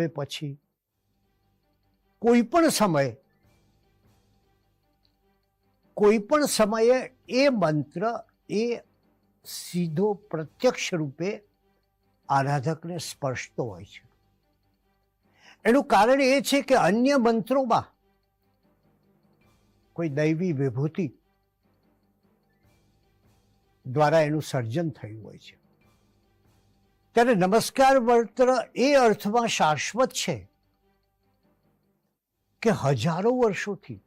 હવે પછી કોઈ પણ સમયે, કોઈ પણ સમયે એ મંત્ર એ સીધો પ્રત્યક્ષ રૂપે આરાધકને સ્પર્શતો હોય છે. એનું કારણ એ છે કે અન્ય મંત્રોમાં કોઈ દૈવી વિભૂતિ દ્વારા એનું સર્જન થયું હોય છે. ત્યારે નમસ્કાર વર્ત્ર એ અર્થમાં શાશ્વત છે કે હજારો વર્ષોથી.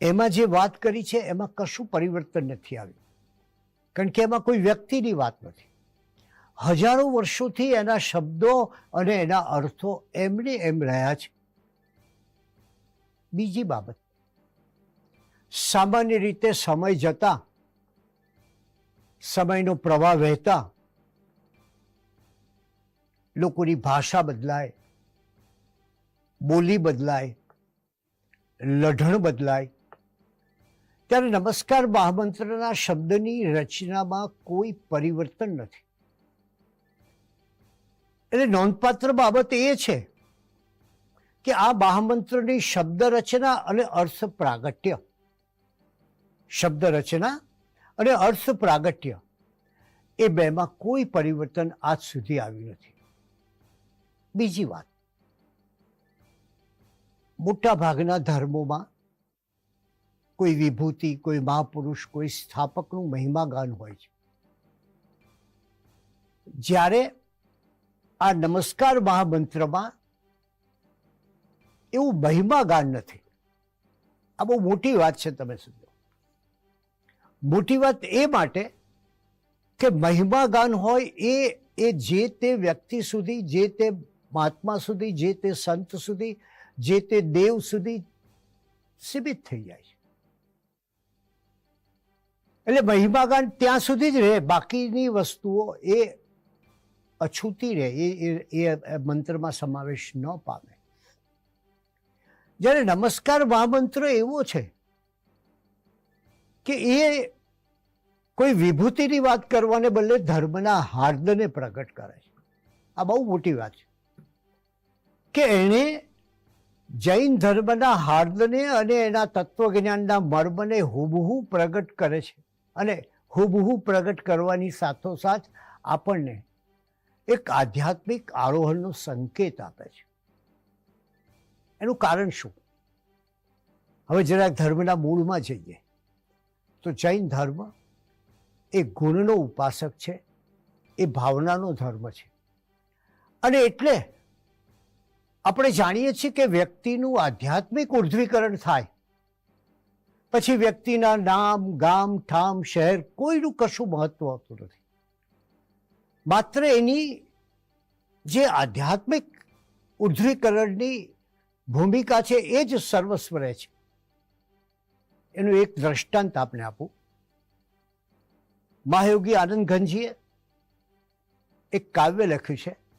એમાં જે વાત કરી છે, એમાં કશું પરિવર્તન નથી આવ્યું. કારણ કે એમાં કોઈ વ્યક્તિની વાત નથી. હજારો વર્ષોથી એના શબ્દો અને એના અર્થો એમને એમ રહ્યા છે. બીજી બાબત. સામાન્ય રીતે સમય જતા, સમયનો પ્રવાહ વહેતા લોકોની ભાષા બદલાય, બોલી બદલાય, લઢણ બદલાય. ત્યારે નમસ્કાર મહામંત્રના શબ્દની રચનામાં કોઈ પરિવર્તન નથી. એટલે નોંધપાત્ર બાબત એ છે કે આ મહામંત્રની શબ્દ રચના અને અર્થ પ્રાગટ્ય શબ્દ રચના અને અર્થ પ્રાગટ્ય એ બેમાં કોઈ પરિવર્તન આજ સુધી આવ્યું નથી. બીજી વાત. મોટા ભાગના ધર્મોમાં કોઈ વિભૂતિ, કોઈ મહાપુરુષ, કોઈ સ્થાપકનું મહિમાગાન હોય છે. જ્યારે આ નમસ્કાર મહામંત્રમાં એવું મહિમાગાન નથી. આ બહુ મોટી વાત છે તમે સમજો. મોટી વાત એ માટે કે મહિમાગાન હોય એ એ જે તે વ્યક્તિ સુધી, જે તે મહાત્મા સુધી, જે તે સંત સુધી, જે તે દેવ સુધી સીમિત થઈ જાય છે. એટલે મહિમાગાન ત્યાં સુધી જ રહે. બાકીની વસ્તુઓ એ અછૂતી રહે. એ, એ- મંત્રમાં સમાવેશ ન પામે. જ્યારે નમસ્કાર મહામંત્ર એવો છે કે એ કોઈ વિભૂતિની વાત કરવાને બદલે ધર્મના હાર્દને પ્રગટ કરે છે. આ બહુ મોટી વાત છે. કે એણે જૈન ધર્મના હાર્દને અને એના તત્વજ્ઞાનના મર્મને હુબહુ પ્રગટ કરે છે. અને હુબહુ પ્રગટ કરવાની સાથોસાથ આપણને એક આધ્યાત્મિક આરોહણનો સંકેત આપે છે. એનું કારણ શું? હવે જરાક ધર્મના મૂળમાં જઈએ. તો જૈન ધર્મ એ ગુણનો ઉપાસક છે, એ ભાવનાનો ધર્મ છે. અને એટલે આપણે જાણીએ છીએ કે વ્યક્તિનું આધ્યાત્મિક ઉર્ધ્વીકરણ થાય. પછી વ્યક્તિના નામ, ગામ, ઠામ, શહેર કોઈનું કશું મહત્વ હોતું નથી. માત્ર એની જે આધ્યાત્મિક ઉર્ધ્વીકરણની ભૂમિકા છે એ જ સર્વસ્વ રહે છે. એનું એક દ્રષ્ટાંત આપને આપું. મહાયોગી આનંદ ઘનજીએ એક કાવ્ય લખ્યું છે.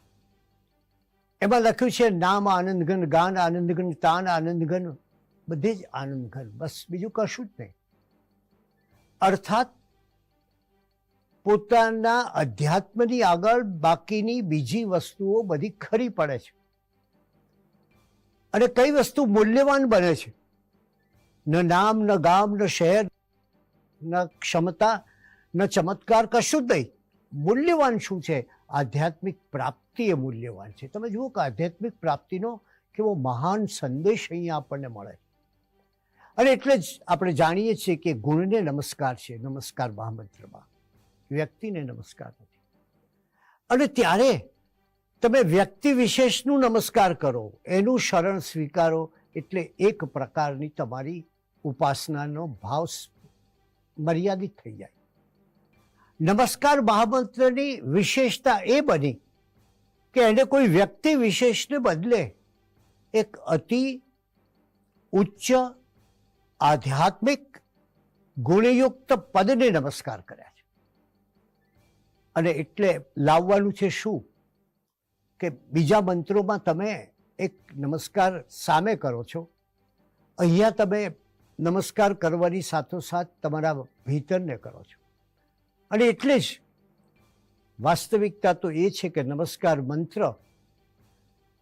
એમાં લખ્યું છે, નામ આનંદઘન ગાન આનંદઘન તાન આનંદઘન બધી જ આનંદઘન બસ બીજું કશું જ નહીં. અર્થાત પોતાના અધ્યાત્મની આગળ બાકીની બીજી વસ્તુઓ બધી ખરી પડે છે. અને કઈ વસ્તુ મૂલ્યવાન બને છે? ન નામ, ન ગામ, ન શહેર, ન ક્ષમતા, ન ચમત્કાર, કશું જ નહીં. મૂલ્યવાન શું છે? આધ્યાત્મિક પ્રાપ્તિ એ મૂલ્યવાન છે. તમે જુઓ કે આધ્યાત્મિક પ્રાપ્તિનો કેવો મહાન સંદેશ અહીંયા આપણને મળે અને એટલે જ આપણે જાણીએ છીએ કે ગુણને નમસ્કાર છે. નમસ્કાર મહામંત્રમાં. વ્યક્તિને નમસ્કાર નથી. અને ત્યારે તમે વ્યક્તિ વિશેષનું નમસ્કાર કરો. એનું શરણ સ્વીકારો એટલે એક પ્રકારની તમારી ઉપાસનાનો ભાવ મર્યાદિત થઈ જાય. નમસ્કાર મહામંત્રની વિશેષતા એ બની કે એને કોઈ વ્યક્તિ વિશેષને બદલે એક અતિ ઉચ્ચ આધ્યાત્મિક ગુણયુક્ત પદને નમસ્કાર કર્યા છે. અને એટલે લાવવાનું છે શું? કે બીજા મંત્રોમાં તમે એક નમસ્કાર સામે કરો છો. અહીંયા તમે નમસ્કાર કરવાની સાથોસાથ તમારા ભીતરને કરો છો. અને એટલે જ વાસ્તવિકતા તો એ છે કે નમસ્કાર મંત્ર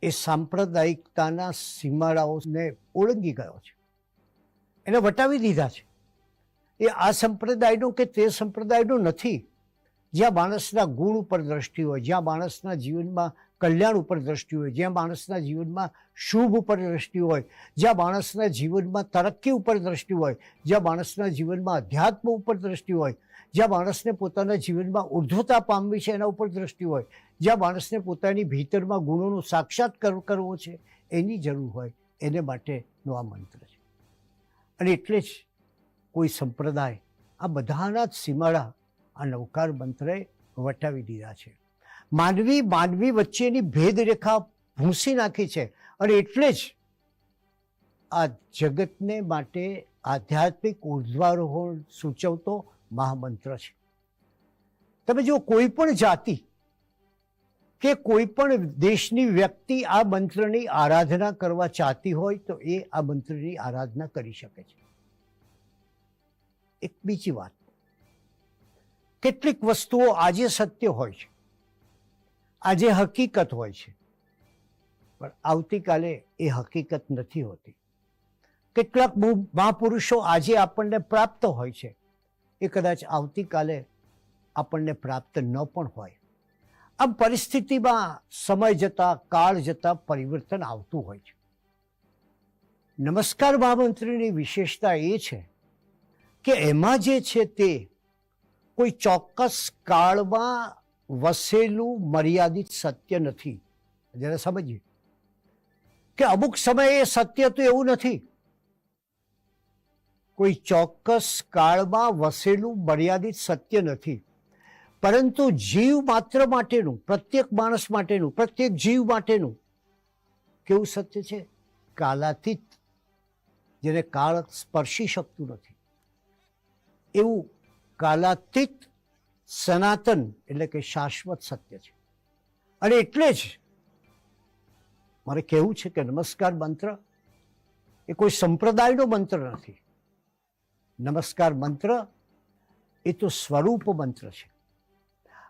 એ સાંપ્રદાયિકતાના સીમાડાઓને ઓળંગી ગયો છે. એને વટાવી દીધા છે. એ આ સંપ્રદાયનો કે તે સંપ્રદાયનો નથી. જ્યાં માણસના ગુણ ઉપર દ્રષ્ટિ હોય, જ્યાં માણસના જીવનમાં કલ્યાણ ઉપર દ્રષ્ટિ હોય, જ્યાં માણસના જીવનમાં શુભ ઉપર દ્રષ્ટિ હોય, જ્યાં માણસના જીવનમાં તરક્કી ઉપર દ્રષ્ટિ હોય, જ્યાં માણસના જીવનમાં અધ્યાત્મ ઉપર દ્રષ્ટિ હોય, જ્યાં માણસને પોતાના જીવનમાં ઉર્ધ્વતા પામવી છે એના ઉપર દ્રષ્ટિ હોય, જ્યાં માણસને પોતાની ભીતરમાં ગુણોનો સાક્ષાત કરવો છે એની જરૂર હોય, એને માટેનો આ મંત્ર છે. અને એટલે જ કોઈ સંપ્રદાય આ બધાના જ સીમાડા આ નવકાર મંત્રએ વટાવી દીધા છે. માનવી માનવી વચ્ચેની ભેદરેખા ભૂંસી નાખી છે અને એટલે જ આ જગતને માટે આધ્યાત્મિક ઉર્ધ્વારોહણ સૂચવતો મહામંત્ર છે. તમે જો કોઈ પણ જાતિ કે કોઈ પણ દેશની વ્યક્તિ આ મંત્રની આરાધના કરવા ચાહતી હોય તો એ આ મંત્રની આરાધના કરી શકે છે. એક બીજી વાત. કેટલીક વસ્તુઓ આજે સત્ય હોય છે. આજે હકીકત હોય છે. પણ આવતીકાલે એ હકીકત નથી હોતી. કેટલાક મહાપુરુષો આજે આપણને પ્રાપ્ત હોય છે. એ કદાચ આવતીકાલે આપણને પ્રાપ્ત ન પણ હોય. આમ પરિસ્થિતિમાં સમય જતા, કાળ જતા પરિવર્તન આવતું હોય છે. નમસ્કાર મહામંત્રીની વિશેષતા એ છે કે એમાં જે છે તે કોઈ ચોક્કસ કાળમાં વસેલું મર્યાદિત સત્ય નથી. જરા સમજીએ. કે અમુક સમયે સત્ય તો એવું નથી. કોઈ ચોક્કસ કાળમાં વસેલું મર્યાદિત સત્ય નથી. પરંતુ જીવ માત્ર માટેનું, પ્રત્યેક માણસ માટેનું, પ્રત્યેક જીવ માટેનું કેવું સત્ય છે? કાલાતીત, જેને કાળ સ્પર્શી શકતું નથી. એવું કાલાતીત સનાતન એટલે કે શાશ્વત સત્ય છે. અને એટલે જ મારે કહેવું છે કે નમસ્કાર મંત્ર એ કોઈ સંપ્રદાયનો મંત્ર નથી. નમસ્કાર મંત્ર એ તો સ્વરૂપ મંત્ર છે.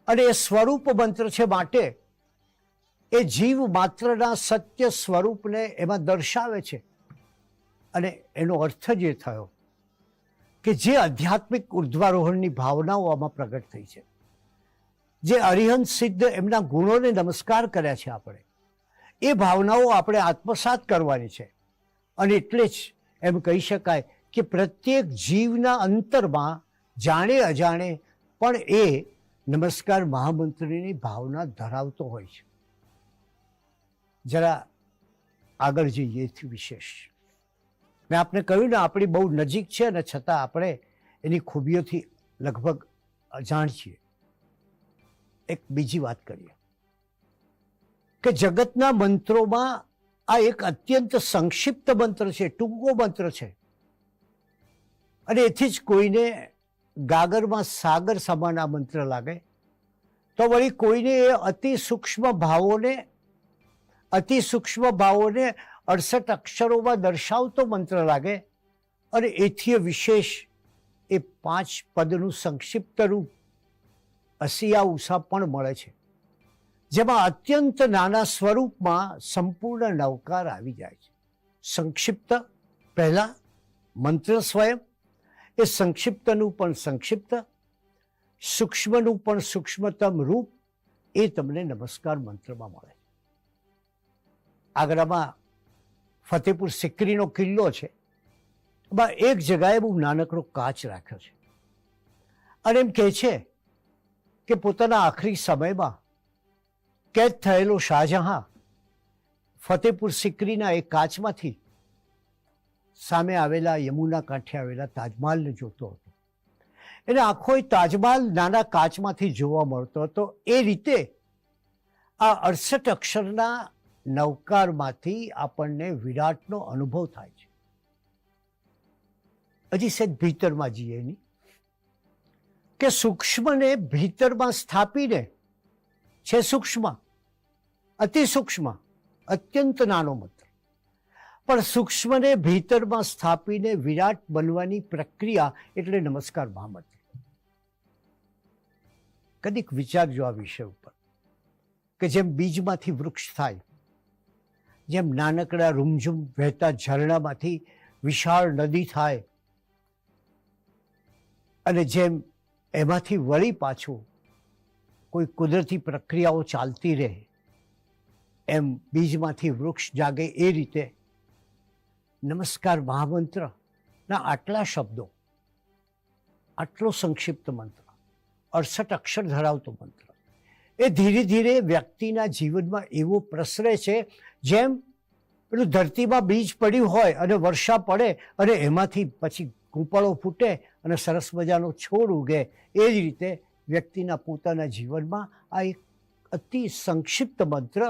અને એ સ્વરૂપ મંત્ર છે માટે એ જીવ માત્રના સત્ય સ્વરૂપને એમાં દર્શાવે છે. અને એનો અર્થ જે થયો કે જે આધ્યાત્મિક ઉર્ધ્વારોહણની ભાવનાઓ આમાં પ્રગટ થઈ છે. જે અરિહંત સિદ્ધ એમના ગુણોને નમસ્કાર કર્યા છે આપણે. એ ભાવનાઓ આપણે આત્મસાત કરવાની છે. અને એટલે જ એમ કહી શકાય કે પ્રત્યેક જીવના અંતરમાં જાણે અજાણે પણ એ નમસ્કાર મહામંત્રીની ભાવના ધરાવતો હોય છે. જરા આગળ જઈએ વિશેષ. મેં આપને કહ્યું ને, આપણી બહુ નજીક છે અને છતાં આપણે એની ખૂબીઓથી લગભગ અજાણ છીએ એક બીજી વાત કરીએ. કે જગતના મંત્રોમાં આ એક અત્યંત સંક્ષિપ્ત મંત્ર છે, ટૂંકો મંત્ર છે. અને એથી જ કોઈને ગાગરમાં સાગર સમાન આ મંત્ર લાગે, તો વળી કોઈને એ અતિ સૂક્ષ્મ ભાવોને, અતિ સૂક્ષ્મ ભાવોને અડસઠ અક્ષરોમાં દર્શાવતો મંત્ર લાગે અને એથી વિશેષ એ પાંચ પદનું સંક્ષિપ્ત રૂપ અસિયા ઉષા પણ મળે છે, જેમાં અત્યંત નાના સ્વરૂપમાં સંપૂર્ણ નવકાર આવી જાય છે. સંક્ષિપ્ત પહેલાં મંત્ર સ્વયં, એ સંક્ષિપ્તનું પણ સંક્ષિપ્ત, સૂક્ષ્મનું પણ સૂક્ષ્મતમ રૂપ એ તમને નમસ્કાર મંત્રમાં મળે આગ્રામાં ફતેપુર સિકરીનો કિલ્લો છે. એમાં એક જગાએ બહુ નાનકડો કાચ રાખ્યો છે. અને એમ કહે છે કે પોતાના આખરી સમયમાં કેદ થયેલો શાહજહાં ફતેપુર સિકરીના એ કાચમાંથી સામે આવેલા યમુના કાંઠે આવેલા તાજમહાલને જોતો હતો. એને આખો એ તાજમહાલ નાના કાચમાંથી જોવા મળતો હતો. એ રીતે આ અડસઠ અક્ષરના નવકારમાંથી આપણને વિરાટનો અનુભવ થાય છે. હજી સહેજ ભીતરમાં જઈએ એની. કે સૂક્ષ્મને ભીતરમાં સ્થાપીને છે સૂક્ષ્મ, અતિ સૂક્ષ્મ, અત્યંત નાનો મંત્ર. પણ સૂક્ષ્મને ભીતરમાં સ્થાપીને વિરાટ બનવાની પ્રક્રિયા એટલે નમસ્કાર મહામંત્ર. કદીક વિચારજો આ વિષય ઉપર, કે જેમ બીજમાંથી વૃક્ષ થાય જેમ નાનકડા રૂમઝૂમ વહેતા ઝરણામાંથી વિશાળ નદી થાય અને જેમ એમાંથી વળી પાછું કોઈ કુદરતી પ્રક્રિયાઓ ચાલતી રહે, એમ બીજમાંથી વૃક્ષ જાગે એ રીતે નમસ્કાર મહામંત્રના આટલા શબ્દો, આટલો સંક્ષિપ્ત મંત્ર, અડસઠ અક્ષર ધરાવતો મંત્ર. એ ધીરે ધીરે વ્યક્તિના જીવનમાં એવો પ્રસરે છે, જેમ પેલું ધરતીમાં બીજ પડ્યું હોય અને વર્ષા પડે અને એમાંથી પછી કૂંપળો ફૂટે અને સરસ મજાનો છોડ ઉગે, એ જ રીતે વ્યક્તિના પોતાના જીવનમાં આ એક અતિ સંક્ષિપ્ત મંત્ર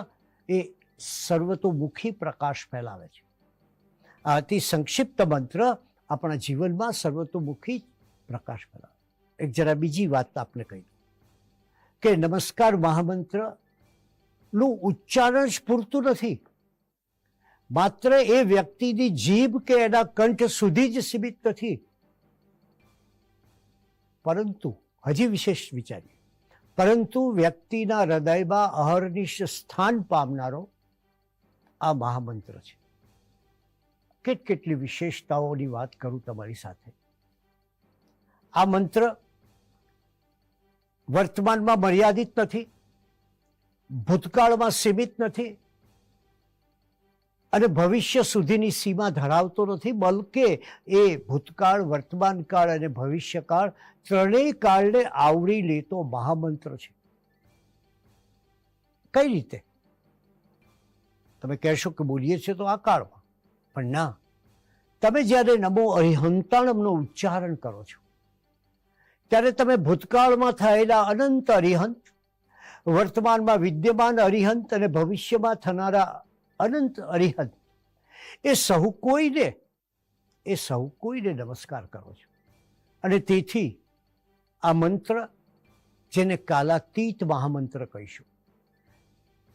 એ સર્વતોમુખી પ્રકાશ ફેલાવે છે. આ અતિ સંક્ષિપ્ત મંત્ર આપણા જીવનમાં સર્વતોમુખી પ્રકાશ ફેલાવે એક જરા બીજી વાત આપને કહી દઉં. કે નમસ્કાર મહામંત્રનું ઉચ્ચારણ જ પૂરતું નથી. માત્ર એ વ્યક્તિની જીભ કે એના કંઠ સુધી જ સીમિત નથી. પરંતુ, હજી વિશેષ વિચારીએ. પરંતુ વ્યક્તિના હૃદયમાં અહર્નિશ સ્થાન પામનારો આ મહામંત્ર છે. કેટ કેટલી વિશેષતાઓની વાત કરું તમારી સાથે. આ મંત્ર વર્તમાનમાં મર્યાદિત નથી, ભૂતકાળમાં સીમિત નથી અને ભવિષ્ય સુધીની સીમા ધરાવતો નથી, બલકે એ ભૂતકાળ, વર્તમાનકાળ અને ભવિષ્યકાળ ત્રણેય કાળને આવરી લેતો મહામંત્ર છે. કઈ રીતે? તમે કહેશો કે બોલીએ છીએ તો આ કાળમાં, પણ ના. તમે જ્યારે નમો અરિહંતાણમનો ઉચ્ચારણ કરો છો ત્યારે તમે ભૂતકાળમાં થયેલા અનંત અરિહંત, વર્તમાનમાં વિદ્યમાન અરિહંત અને ભવિષ્યમાં થનારા અનંત અરિહંત, એ સહુ કોઈને, એ સહુ કોઈને નમસ્કાર કરો છો. અને તેથી આ મંત્ર જેને કાલાતીત મહામંત્ર કહીશું.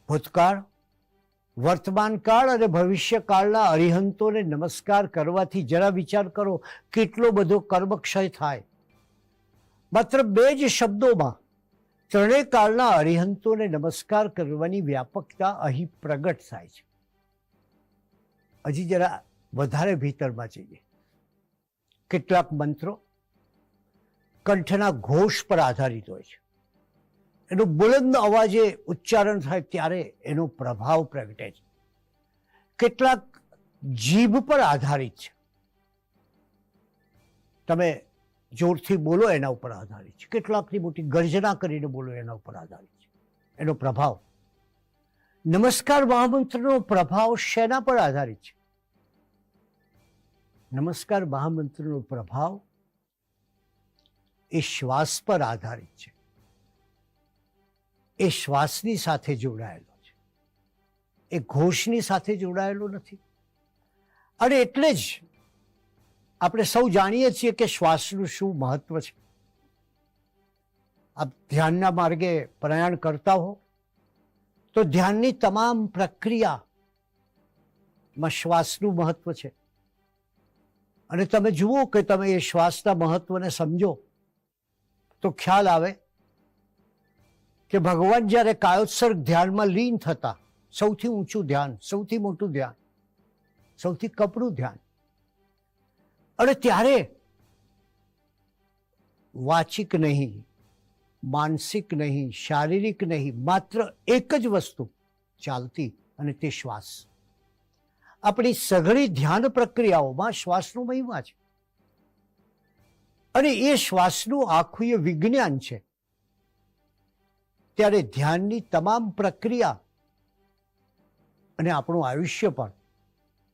ભૂતકાળ, વર્તમાનકાળ અને ભવિષ્યકાળના અરિહંતોને નમસ્કાર કરવાથી જરા વિચાર કરો, કેટલો બધો કર્મક્ષય થાય. માત્ર બે જ શબ્દોમાં ત્રણેય કાળના અરિહંતોને નમસ્કાર કરવાની વ્યાપકતા અહીં પ્રગટ થાય છે. હજી જરા વધારે ભીતરમાં જઈએ. કેટલાક મંત્રો કંઠના ઘોષ પર આધારિત હોય છે. એનું બુલંદ અવાજે ઉચ્ચારણ થાય ત્યારે એનો પ્રભાવ પ્રગટે છે. કેટલાક જીભ પર આધારિત છે. તમે જોરથી બોલો એના ઉપર આધારિત છે. કેટલાકની મોટી ગર્જના કરીને બોલો એના ઉપર આધારિત છે. એનો પ્રભાવ. નમસ્કાર મહામંત્રનો પ્રભાવ શેના પર આધારિત છે? નમસ્કાર મહામંત્રનો પ્રભાવ એ શ્વાસ પર આધારિત છે. એ શ્વાસની સાથે જોડાયેલો છે. એ ઘોષની સાથે જોડાયેલો નથી. અને એટલે જ આપણે સૌ જાણીએ છીએ કે શ્વાસનું શું મહત્વ છે. આપ ધ્યાનના માર્ગે પ્રયાણ કરતા હો, તો ધ્યાનની તમામ પ્રક્રિયામાં શ્વાસનું મહત્વ છે. અને તમે જુઓ કે તમે એ શ્વાસના મહત્વને સમજો, તો ખ્યાલ આવે કે ભગવાન જ્યારે કાયોત્સર્ગ ધ્યાનમાં લીન થતા, સૌથી ઊંચું ધ્યાન, સૌથી મોટું ધ્યાન, સૌથી કપડું ધ્યાન અને ત્યારે? વાચિક નહીં, માનસિક નહીં, શારીરિક નહીં, માત્ર એક જ વસ્તુ ચાલતી અને તે શ્વાસ. આપણી સઘળી ધ્યાન પ્રક્રિયાઓમાં શ્વાસનો મહિમા છે. અને એ શ્વાસનું આખું એ વિજ્ઞાન છે. ત્યારે ધ્યાનની તમામ પ્રક્રિયા અને આપણું આયુષ્ય પણ,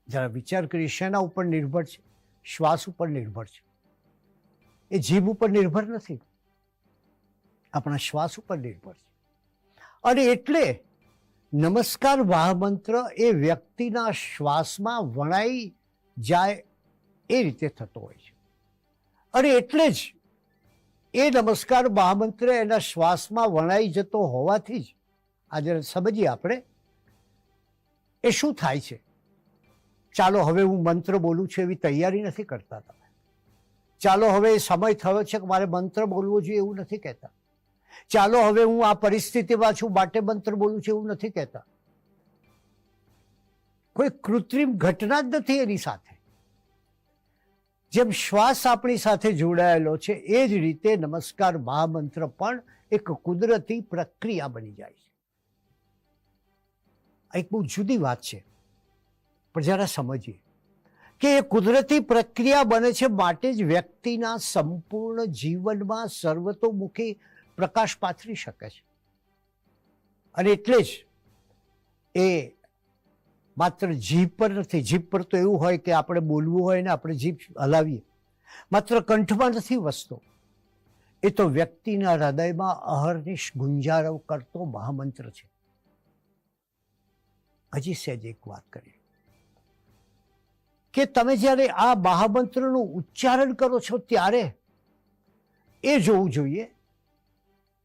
જરા વિચાર કરી શેના ઉપર નિર્ભર છે? શ્વાસ ઉપર નિર્ભર છે. એ જીભ ઉપર નિર્ભર નથી. આપણા શ્વાસ ઉપર નિર્ભર છે. અને એટલે નમસ્કાર મહામંત્ર એ વ્યક્તિના શ્વાસમાં વણાઈ જાય એ રીતે થતો હોય છે. અને એટલે જ એ નમસ્કાર મહામંત્ર એના શ્વાસમાં વણાઈ જતો હોવાથી જ આજે સમજીએ આપણે, એ શું થાય છે? ચાલો હવે હું મંત્ર બોલું છું એવી તૈયારી નથી કરતા તમે. ચાલો હવે સમય થયો છે કે મારે મંત્ર બોલવો જોઈએ એવું નથી કહેતા. ચાલો હવે હું આ પરિસ્થિતિમાં છું માટે મંત્ર બોલું છું એવું નથી કહેતા. કોઈ કૃત્રિમ ઘટના જ નથી એની સાથે. જેમ શ્વાસ આપણી સાથે જોડાયેલો છે એ જ રીતે નમસ્કાર મહામંત્ર પણ એક કુદરતી પ્રક્રિયા બની જાય છે. એક બહુ જુદી વાત છે. પણ જરા સમજીએ. કે એ કુદરતી પ્રક્રિયા બને છે માટે જ વ્યક્તિના સંપૂર્ણ જીવનમાં સર્વતોમુખી પ્રકાશ પાથરી શકે છે. અને એટલે જ એ માત્ર જીભ પર નથી, જીભ પર તો એવું હોય કે આપણે બોલવું હોય ને આપણે જીભ હલાવીએ. માત્ર કંઠમાં નથી વસતો. એ તો વ્યક્તિના હૃદયમાં અહર્નિશ ગુંજારવ કરતો મહામંત્ર છે. હજી સહેજ એક વાત કરીએ. કે તમે જ્યારે આ મહામંત્રનું ઉચ્ચારણ કરો છો ત્યારે એ જોવું જોઈએ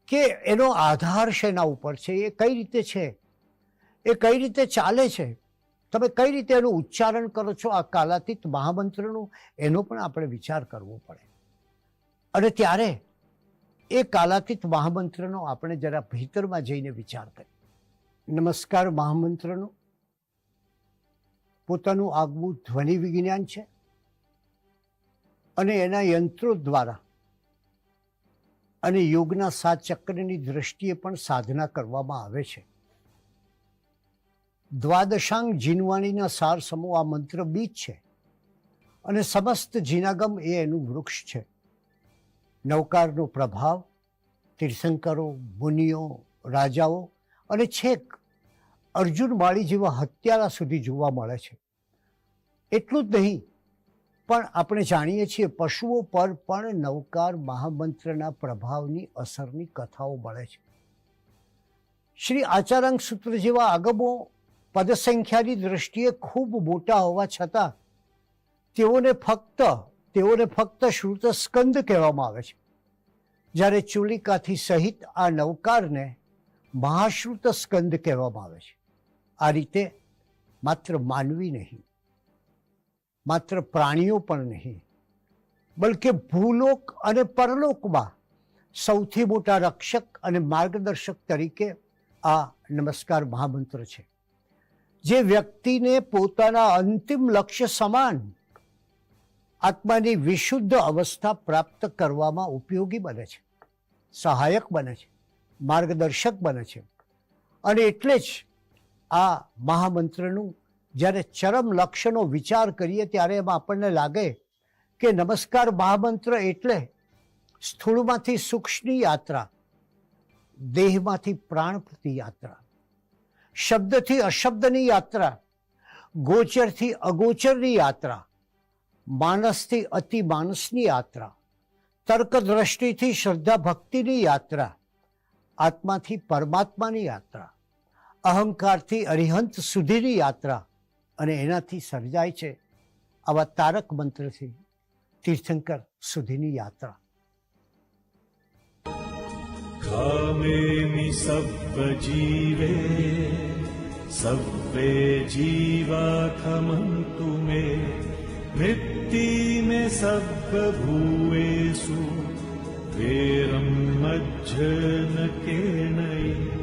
કે એનો આધાર શેના ઉપર છે, એ કઈ રીતે છે, એ કઈ રીતે ચાલે છે? તમે કઈ રીતે એનું ઉચ્ચારણ કરો છો? આ કાલાતીત મહામંત્રનું એનો પણ આપણે વિચાર કરવો પડે. અને ત્યારે એ કાલાતીત મહામંત્રનો આપણે જરા ભીતરમાં જઈને વિચાર કરીએ. નમસ્કાર મહામંત્રનું. પોતાનું આગવું ધ્વનિ વિજ્ઞાન છે અને એના યંત્રો દ્વારા અને યોગના સાત ચક્રની દ્રષ્ટિએ પણ સાધના કરવામાં આવે છે. દ્વાદશાંગ જીનવાણીના સાર સમૂહ આ મંત્ર બીજ છે અને સમસ્ત જીનાગમ એ એનું વૃક્ષ છે. નૌકારનો પ્રભાવ, તીર્થંકરો, મુનિઓ, રાજાઓ અને છેક અર્જુન માળી જેવા હત્યારા સુધી જોવા મળે છે. એટલું જ નહીં, પણ આપણે જાણીએ છીએ પશુઓ પર પણ નવકાર મહામંત્રના પ્રભાવની અસરની કથાઓ મળે છે. શ્રી આચારાંગ સૂત્ર જેવા આગમો પદસંખ્યાની દ્રષ્ટિએ ખૂબ મોટા હોવા છતાં તેઓને ફક્ત તેઓને ફક્ત શ્રુત સ્કંદ કહેવામાં આવે છે. જ્યારે ચુલિકાથી સહિત આ નવકારને મહાશ્રુત સ્કંદ કહેવામાં આવે છે. આ રીતે માત્ર માનવી નહીં, માત્ર પ્રાણીઓ પણ નહીં, બલકે ભૂલોક અને પરલોકમાં સૌથી મોટા રક્ષક અને માર્ગદર્શક તરીકે આ નમસ્કાર મહામંત્ર છે. જે વ્યક્તિને પોતાના અંતિમ લક્ષ્ય સમાન આત્માની વિશુદ્ધ અવસ્થા પ્રાપ્ત કરવામાં ઉપયોગી બને છે, સહાયક બને છે, માર્ગદર્શક બને છે. અને એટલે જ આ મહામંત્રનું જ્યારે ચરમ લક્ષ્યનો વિચાર કરીએ ત્યારે એમાં આપણને લાગે કે નમસ્કાર મહામંત્ર એટલે સ્થૂળમાંથી સૂક્ષ્મની યાત્રા, દેહમાંથી પ્રાણ પ્રતિ યાત્રા, શબ્દથી અશબ્દની યાત્રા, ગોચરથી અગોચરની યાત્રા, માનસથી અતિ માનસની યાત્રા, તર્કદ્રષ્ટિથી શ્રદ્ધા ભક્તિની યાત્રા, આત્માથી પરમાત્માની યાત્રા. અહંકારથી અરિહંત સુધીની યાત્રા અને એનાથી સર્જાય છે આવા તારક મંત્રથી તીર્થંકર સુધીની યાત્રા. કામેમી સબ જીવે સબ્બે જીવા ખમંતુ મે, વૃત્તિ મે સબ ભૂવેસુ, વેરમ મજ્જન કેણય.